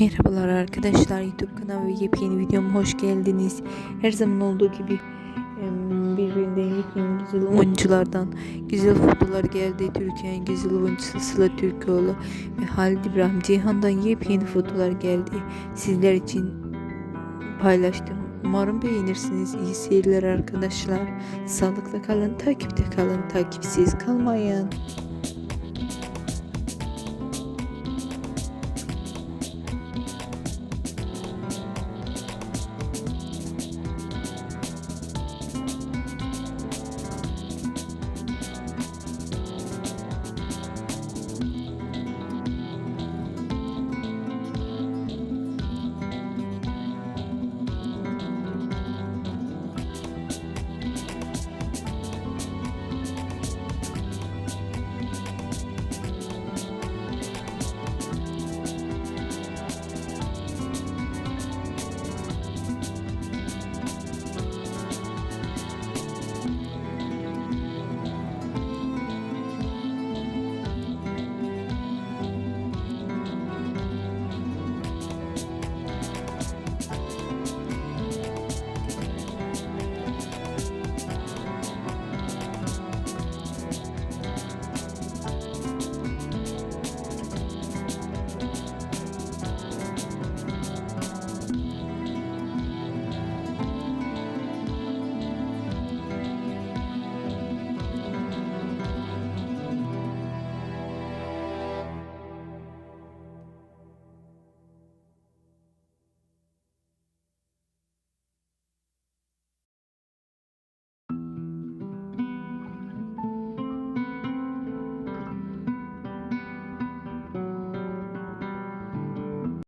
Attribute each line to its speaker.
Speaker 1: Merhabalar arkadaşlar YouTube kanalı ve yepyeni videoma hoş geldiniz. Her zaman olduğu gibi birbirinden yepyeni güzel oyunculardan güzel fotolar geldi. Türkiye'nin güzel oyuncusu Sıla Türkoğlu ve Halil İbrahim Ceyhan'dan yepyeni fotolar geldi. Sizler için paylaştım. Umarım beğenirsiniz. İyi seyirler arkadaşlar. Sağlıkla kalın, takipte kalın, takipsiz kalmayın.